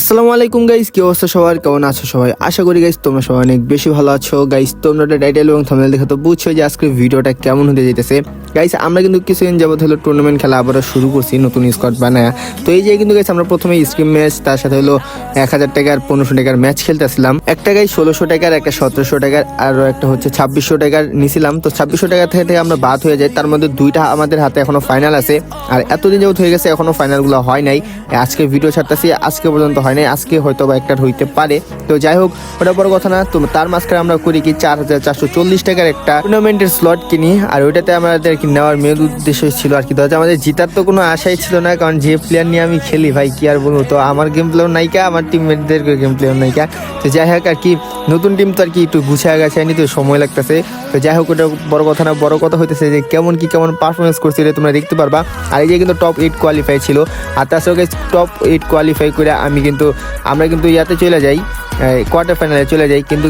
আসসালামু আলাইকুম গাইস কি অবস্থা সবার? কেমন আছো সবাই? আশা করি গাইস তোমরা সবাই অনেক বেশি ভালো আছো। গাইস তোমরা টাইটেল এবং থাম্বনেল দেখে তো বুঝছ যে আজকে ভিডিওটা কেমন হতে যেতেছে গাইস আমরা কিন্তু কিছুদিন যাবত হলো টুর্নামেন্ট খেলা আবারও শুরু করছি, নতুন স্কোয়াড বানায়া। তো এই যে কিন্তু গাইস আমরা প্রথমে স্ক্রিম ম্যাচ তার সাথে হলো এক হাজার টাকার, পনেরোশো টাকার ম্যাচ খেলতেছিলাম। একটা গাইস ষোলোশো টাকার, একটা সতেরোশো টাকার আর একটা হচ্ছে ছাব্বিশশো টাকার নিছিলাম। তো ছাব্বিশশো টাকা থেকে থেকে আমরা বাদ হয়ে যাই। তার মধ্যে দুইটা আমাদের হাতে এখনও ফাইনাল আছে। আর এতদিন যাবত হয়ে গেছে, এখনও ফাইনালগুলো হয় নাই। আজকে ভিডিও ছাড়তেছি, আজকে পর্যন্ত হয় নাই আজকে হয়তো বা একটা হইতে পারে। তো যাই হোক, ওটা বড় কথা না, তো তার মাঝখানে আমরা করি কি চার হাজার চারশো চল্লিশ টাকার একটা টুর্নামেন্টের স্লট কিনি, আর ওইটাতে আমাদের কি নেওয়ার মেন উদ্দেশ্য ছিল আর কি। ধরো আমাদের জিতার তো কোনো আশাই ছিল না, কারণ যে প্লেয়ার নিয়ে আমি খেলি, ভাই, কি আর বলব? তো আমার গেম প্লেও নাইকা আমার টিমমেটদের গেম প্লেও নাইকা তো যাই হোক আর কি, নতুন টিম তো আর কি একটু গুছিয়ে গেছে তো সময় লাগতেছে। তো যাই হোক, ওটা বড় কথা না, বড় কথা হইতেছে যে কেমন কি কেমন পারফরমেন্স করছে, এটা তোমরা দেখতে পারবা। আর এই যে কিন্তু টপ এইট কোয়ালিফাই ছিল। আর তার সঙ্গে টপ এইট কোয়ালিফাই করে আমি কিন্তু আমরা কিন্তু ইয়াতে চলে যাই। কোয়ার্টার ফাইনালে চলে যাই। কিন্তু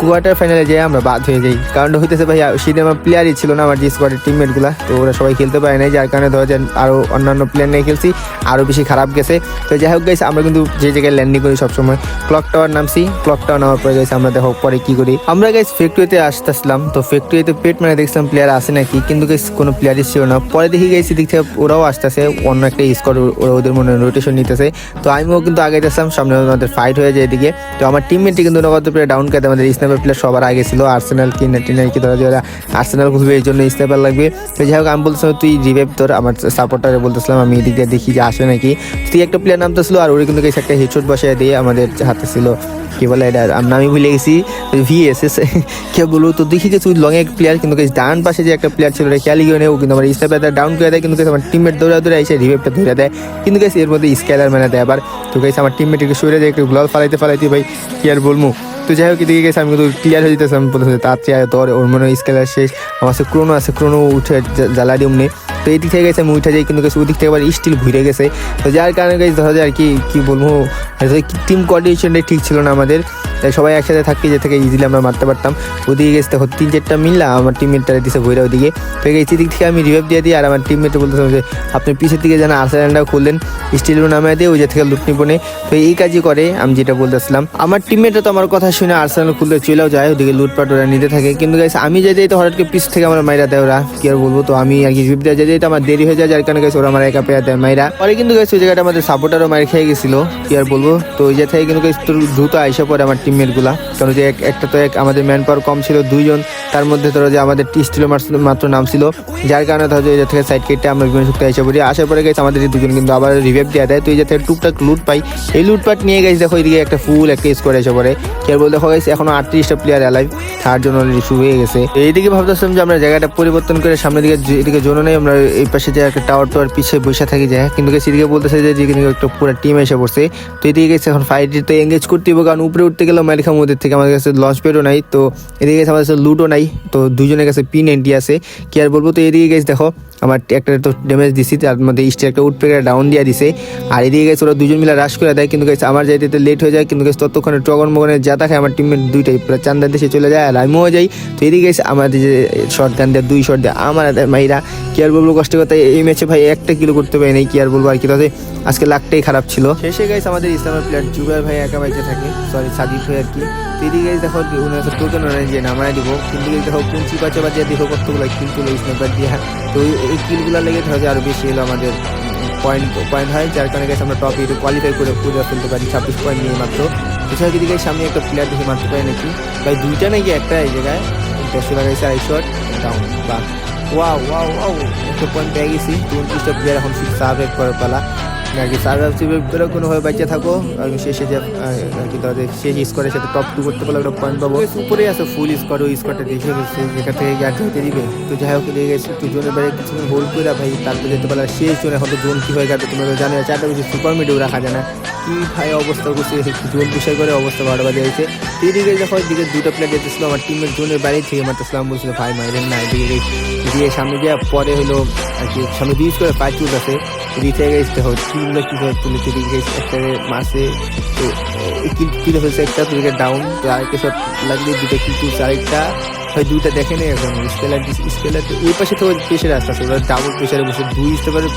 কোয়ার্টার ফাইনালে যাই আমরা বাদ হয়ে যাই। কারণ হইতেছে ভাই সেদিন আমার প্লেয়ারই ছিল না আমার যে স্কোয়াডের টিমমেটগুলো তো ওরা সবাই খেলতে পারে নাই, যার কারণে ধরো যে আরও অন্যান্য প্লেয়ার নিয়ে খেলছি আরও বেশি খারাপ গেছে। তো যাই হোক গাইছে আমরা কিন্তু যে জায়গায় ল্যান্ডিং করি সবসময় ক্লক টাওয়ার নামছি। ক্লক টাওয়ার নামার পরে গেছে আমরা দেখো পরে কি করি। আমরা গাইস ফ্যাক্টরিতে আসতেছিলাম। তো ফ্যাক্টরিতে পেট মানে দেখছিলাম প্লেয়ার আসে নাকি। কিন্তু গাইস কোনো প্লেয়ারই ছিল না। পরে দেখি গেছি দিক থেকে ওরাও আসতেছে। অন্য একটা স্কোয়াড ওরা ওদের মনে রোটেশন নিতেছে। তো আমিও কিন্তু আগে যাচ্ছিলাম সামনে আমাদের ফাইট হয়ে যায় এদিকে। তো আমার টিমমেটটি কিন্তু নগদ প্লেয়ার ডাউন করে আমাদের স্ন্যাপার প্লেয়ার সবার আগে ছিল। আর্সেনাল কি নাইনটি নাইন কি ধরা যারা আর্সেনাল খুলবে এই জন্য স্ন্যাপার লাগবে। তো যাই হোক, আমি বলছিলাম তুই রিভাইভ তোর। আমার সাপোর্টারে বলতেছিলাম, আমি এদিক দিয়ে দেখি যে আসে নাকি। তুই একটা প্লেয়ার নামতেছিল আর ওরে কিন্তু একটা হেডশট বসায় দিয়ে আমাদের হাতে ছিল। কি বলে এটা? আমি ভুলে গেছি। ভিএসএস কে বলব তো দেখি যে তুই লং এক প্লেয়ার কিন্তু ডান পাশে যে একটা প্লেয়ার ছিল খেয়ালি গিয়ে নেই ও কিন্তু আমার স্ন্যাপার ডাউন করে দেয়, কিন্তু আমার টিমমেট দৌড়া দৌড়ে এসে রিভাইভটা ধরে দেয়। কিন্তু গেছে এর মধ্যে স্কেলার মেনে দেয় আবার। তো গেছে আমার টিমমেটকে সরে যায়, একটু গ্লোল ফালাইতে ফালাইতে ভাই। কি আর বলব তো যাই হোক, এদিকে গেছে, আমি কিন্তু ক্লিয়ার হয়ে যেতেছে, আমি বলতেছি তার চেয়ে তোর, ওর মনে স্কেলার শেষ। আমার ক্রোনো আছে ক্রোনো উঠে জ্বালা নেই তো এই দিক থেকে গেছে উঠে যাই কিন্তু গেছে, ওদিক থেকে আবার স্টিল ঘুরে গেছে। তো যার কারণে গেছে, ধরা যায় আর কি, কী বলব টিম কোঅর্ডিনেশনটাই ঠিক ছিল না আমাদের। তাই সবাই একসাথে থাকতে যে থেকে ইজিলি আমরা মারতে পারতাম। ওদিকে গেছে, দেখো তিন চারটা মিললা আমার টিমমেটটা দিছে ভৈরা ওদিকে। তো এই দিক থেকে আমি রিভাইভ দিয়ে দিই, আর আমার টিমমেটে বলতেছিলাম যে, আপনি পিছের দিকে যেন আর্সেনালটা খুললেন স্টিলও নামিয়ে দিয়ে ওই যে থেকে লুট নিবনে তো এই কাজই করে, আমি যেটা বলতেছিলাম, আমার টিমমেটও তো আমার কথা শুনে আর্সেনাল খুলতে চলেও যায়, ওদিকে লুটপাট ওরা নিতে থাকে। কিন্তু গাইছে আমি যেতে তো হঠাৎ করে পিছ থেকে আমার মাইরা দেয় ওরা, কি আর বলব, তো আমি আর কি রিভিভ দেওয়া যেতে আমার দেরি হয়ে যায়, যার কারণে গেছে, ওরা আমার একা পেয়ে দেয় মাইরা। পরে কিন্তু গেছে, ওই জায়গাটা আমাদের সাপোর্টারও মাইর খেয়ে গেছিল, কি আর বলব? তো ওই জায়গা থেকে কিন্তু তোর দ্রুত আইসা পরে আমার টিমমেটগুলা। কারণ যে এক- একটা তো এক আমাদের ম্যান পাওয়ার কম ছিল, দুইজন। তার মধ্যে ধরো যে আমাদের স্টিল মাত্র নাম ছিল। যার কারণে ধরো যে থেকে সাইড কেটে আমরা বিভিন্ন শক্তি আইসা পড়ি। আসার পরে গেছে, আমাদের দুজন কিন্তু আবার রিভাইভ দেওয়া দেয়। তো এই থেকে টুকটাক লুট পাই। এই লুটপাট নিয়ে গেছে, দেখো এদিকে একটা ফুল একটা স্কোর এসে কি আর বল দেখো গেছে, এখনও আটত্রিশটা প্লেয়ার অ্যালাইভ তার জন্য শুরু হয়ে গেছে। এইদিকে ভাবতেছিলাম যে আমরা জায়গাটা পরিবর্তন করে সামনের দিকে এদিকে জোনো নেই, আমরা এই পাশে যে একটা টাওয়ার টাওয়ার পিছিয়ে বসে থাকি যায়। কিন্তু এদিকে বলতেছে যে এদিকে একটা পুরো টিম এসে পড়ছে। তো এদিকে গেছে এখন ফাইট তো এঙ্গেজ করতে হবে কারণ উপরে উঠতে গেলে মাইর খাম ওদের থেকে। আমাদের কাছে লঞ্চ পেডও নাই। তো এদিকে গেছে আমাদের কাছে লুটও নাই। তো দুজনের কাছে পিন এন্টি আছে। কি আর বলব, তো এদিকে গেছে দেখো, আমার একটা তো ড্যামেজ দিছি, তার মধ্যে ইস্টে একটা উঠ পেকে ডাউন দিয়ে দিছে। আর এদিকে গেছে ওরা দুজন মিলে রাশ করে দেয়। কিন্তু গেছে আমার যাইতে লেট হয়ে যায়। কিন্তু গেছে ততক্ষণে টগন মগনে যা থাকে, আমার টিমের দুইটাই। প্রায় চান্দার দেশে চলে যায়, আর আমিও যাই। তো এদিকে গেছে আমাদের যে শর্ট গান দেয়, দুই শর্ট দেয়, আমার মাইরা, কি আর বলব কষ্ট কথা এই ম্যাচে ভাই একটা কিলো করতে পারি নাই, কি আর বলব আর কি। তাতে আজকে লাখটাই খারাপ ছিল। শেষে গেছে আমাদের ইসলামের প্লেয়ার জুবাই ভাই একা বাইচে থাকে। সরি সাদিক ভাই আর কি। তো এদিকে দেখো কাছে টোকেন যে নামায় দিব। কিন্তু দেখো কুঞ্চি বাচ্চা বাচ্চা দেখো কতগুলো কিল তুলো স্নাইপার দিয়া। তো এই- কিলগুলো লেগে ধরো যে আরও বেশি এলো আমাদের পয়েন্ট পয়েন্ট হয় যার কারণে গেছে আমরা টপ কোয়ালিফাই করে পুরো ফেলতে পারি ছাব্বিশ পয়েন্ট নিয়ে মাত্র। এছাড়া দিকে সামনে একটা প্লেয়ার দেখে মারতে পারে নাকি? ভাই দুইটা নাকি একটা এই জায়গায়। দেড়শো লাগাইছে আড়াই শট ডাউন বা ওয়াও ওয়াও ওয়াও একটা পয়েন্ট পেয়ে গেছি উনত্রিশটা প্লেয়ার এখন শুধু সার্ভাইভ করার পালা আর কি সার্ভাইভ করে কোনোভাবে বাচ্চা থাকো? আর শেষে যে আর কি তাদের শেষ স্কোরের সাথে টপ টু করতে পারলে একটা পয়েন্ট পাবো? উপরে আছে ফুল স্কোয়াড ওই স্কোয়াডটা দেখে গেছে যেখান থেকে গ্যাট হতে দিবে। তো যাই হোক লেগে গেছে একটু জোনের বাইরে কিছুক্ষণ হোল্ড করে, ভাই, তারপর যেতে পারলে শেষ জোন এখন তো জোন কী হয়ে গেছে তোমরা জানো চারটা বেশি সুপার মিডিও রাখা যায় না। কি ভাই অবস্থা করছে জোন বিষয় করে অবস্থা বারো বাজে হয়েছে। এদিকে যখন দিকে দুটো প্লেয়ার যেতেছিল আমার টিমের জোনের বাইরে থেকে মারতেছিলাম বলছিল ভাই, মাইরেন না, এদিকে দিয়ে সামনে দিয়ে পরে হলো, আর কি, সামনে বিউজ করে পাঁচ চুল আছে এদিক থেকে গেছে তিন টিমগুলো কীভাবে তুলে তিরিশ গেছে, একটা মাসে। কিল হয়েছে একটা তুলে ডাউন তো আরেকটা শট লাগলে দুটো কিন্তু চারেকটা হয় দুইটা দেখে নেই এখন, স্কেলার স্কেলার এই পাশে তো প্রেশারে আসতে আসে ওরা ডাবল প্রেশারে বসে, দুই স্টেপারে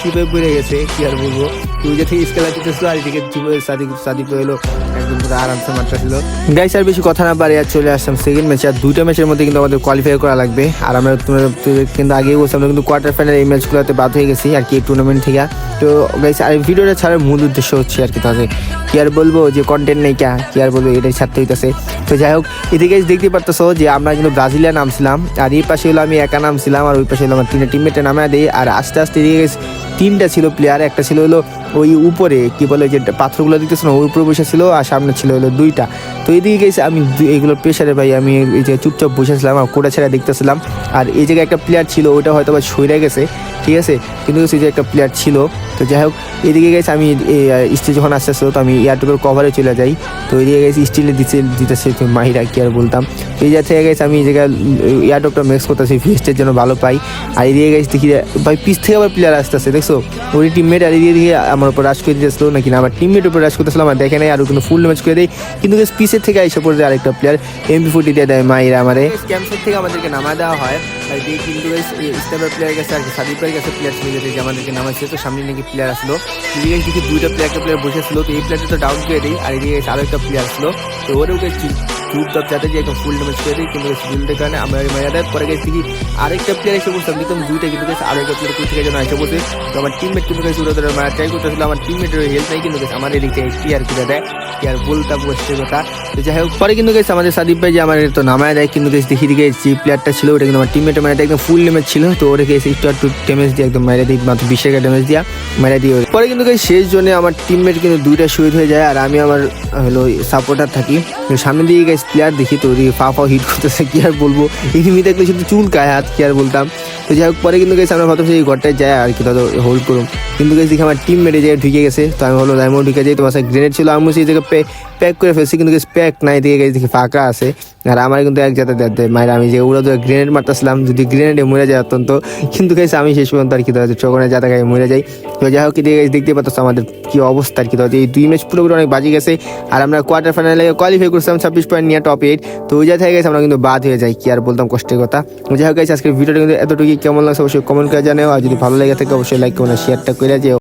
কীভাবে বেড়ে গেছে, কি আর বলব? যে থেকে স্কেলার দিতেছিল, আর এদিকে সাদিক সাদিক এলো পুরো আরামসে ছিল। গাইস আর বেশি কথা না পারে আর চলে আসলাম সেকেন্ড ম্যাচে আর দুইটা ম্যাচের মধ্যে কিন্তু আমাদের কোয়ালিফাই করা লাগবে। আর আমরা কিন্তু আগেই আমরা কিন্তু কোয়ার্টার ফাইনাল এই ম্যাচগুলোতে বাদ হয়ে গেছি, আর কি টুর্নামেন্ট থেকে। তো গাইস আর ভিডিওটা ছাড়ার মূল উদ্দেশ্য হচ্ছে আর কি তাহলে কি আর বলব, যে কন্টেন্ট নেই কা, কি আর বলব, এটাই ছাড়তে হইতেছে। তো যাই হোক, এদিকে দেখতে পারতেছো যে আমরা কিন্তু ব্রাজিলিয়া নামছিলাম, আর এই পাশে হলো আমি একা নামছিলাম, আর ওই পাশে হলো আমার তিনটা টিমমেটে নামা দিই। আর আস্তে আস্তে এদিকে তিনটা ছিল প্লেয়ার একটা ছিল হলো ওই উপরে, কি বলে যে পাথরগুলো দিতেছে না ওই উপরে বসে ছিল আর সামনে ছিল হলো দুইটা। তো এদিকে গেছে, আমি এইগুলোর প্রেশারে ভাই, আমি এই যে চুপচাপ বসেছিলাম আর কোটা ছেড়ে দেখতেছিলাম। আর এই জায়গায় একটা প্লেয়ার ছিল, ওইটা হয়তো বা সইরা গেছে, ঠিক আছে? কিন্তু সেই যে একটা প্লেয়ার ছিল, তো যাই হোক, এদিকে গেছে, আমি স্টেজ যখন আসতে আস্তে, তো আমি এয়ারটুকের কভারে চলে যাই। তো এদিকে গেছে স্টিলে দিতে দিতেছে মাহিরা, কি আর বলতাম। তো এই জায়গা থেকে গেছে, আমি এই জায়গায় এয়ারটকটা মিক্স করতেছি ফিস্টের জন্য ভালো পাই। আর এদিকে গেছে, দেখি, ভাই পিস থেকে আবার প্লেয়ার আসতেছে, দেখছ? ওই টিমমেট আর এদিকে দিকে আমার উপর রাশ করে দিতেছিল নাকি না? আমার টিমমেট উপর রাশ করতেছিল, আমার দেখে নাই, আর কিন্তু ফুল ম্যাচ করে দেয় কিন্তু পিসের থেকে এসে পড়ে আরেকটা প্লেয়ার এমপি ফুটি দিয়ে দেয় মাইরা আমারে। ক্যাম্পসের থেকে আমাদেরকে নামা দেওয়া হয়। আর এই কিন্তু স্টেপের প্লেয়ার গেছে আর সাদিপের কাছে প্লেয়ার ছিল যেটা যে আমাদেরকে নামাচ্ছে তো সামনে নাকি প্লেয়ার আসলো। এদিকে দেখি দুইটা প্লেয়ার একটা প্লেয়ার বসেছিল, তো এই প্লেয়ারটা তো ডাউন করে দিই। আর এদিকে আরও একটা প্লেয়ার ছিল তো ওরেও গেছি চ্যাটার্জি একদম ফুল ড্যামেজ দিই কিন্তু ফুলটার কারণে আমরা মারা দেয় পরে গেছি। কি আরেকটা প্লেয়ার এসে বসতাম কিন্তু দুইটা কিন্তু গেছে আরেকটা প্লেয়ার কোথা থেকে যেন এসে বসে তো আমার টিমমেট কিন্তু গেছে ওরা ধরে মারা ট্রাই করতেছিল, আমার টিমমেটের হেল্প নাই কিন্তু গেছে। আমার এদিক থেকে ক্লিয়ার করে দেয় কি আর বলতাম, বসছে কথা। তো যাই হোক, পরে কিন্তু গেছে আমাদের সাদিপ ভাই যে আমার তো নামায় দেয়, কিন্তু গেছে দেখি দিকে যে প্লেয়ারটা ছিল, ওটা কিন্তু আমার টিমমেটের মানে একদম ফুল ড্যামেজ ছিল। তো ওটা গেছে একটু একটু ড্যামেজ দিয়ে একদম মেরে দিই, মাত্র বিশ টাকা ড্যামেজ দিয়া মেরে দিয়ে। পরে কিন্তু গেছে শেষ জনে আমার টিমমেট কিন্তু দুইটা শহীদ হয়ে যায়, আর আমি আমার, হলো সাপোর্টার থাকি। সামনে দিকে গেছে প্লেয়ার দেখি তো, ওদিকে ফা ফা হিট করতেছে, কি আর বলব? এনিমি দেখলে শুধু চুল কায় হাত, কি আর বলতাম? তো যাই হোক, পরে কিন্তু গেছে আমরা ভাবতাম সেই ঘরটায় যায় আর কি তাদের হোল্ড করুন কিন্তু গেছে আমার টিম মেরে যায় ঢুকে গেছে, তো আমি হলো ডায়মন্ড ঢুকে যাই, তোমার সাথে গ্রেনেড ছিল আমি সেই জায়গায় প্যাক করে ফেলছি, কিন্তু প্যাক নাই দিকে গেছে দেখি ফাঁকা আছে। আর আমার কিন্তু এক জায়গায় দেয় মায়ের, আমি যে ওরা তো গ্রেনেড মারতেছিলাম, যদি গ্রেনেডে মরে যায় অত্যন্ত। কিন্তু গেছে আমি শেষ পর্যন্ত আর কি তাদের চোখনে যাতে গায়ে মরে যাই। তো যাই হোক guys দেখতে পাচ্ছ আমাদের কি অবস্থা আর কি। তাদের এই দুই ম্যাচ পুরোপুরি অনেক বাজি গেছে। আর আমরা কোয়ার্টার ফাইনালে কোয়ালিফাই করছিলাম ছাব্বিশ পয়েন্ট নিয়ে টপ এইট তো ওই জায়গায় গেছে আমরা কিন্তু বাদ হয়ে যাই, কি আর বলতাম কষ্টের কথা। যাই হোক আজকের ভিডিওটা কিন্তু এতটুকু কেমন লাগছে অবশ্যই কমেন্ট করে জানাও। আর যদি ভালো লেগে থাকে, অবশ্যই লাইক কমেন্ট শেয়ারটা করে যেও।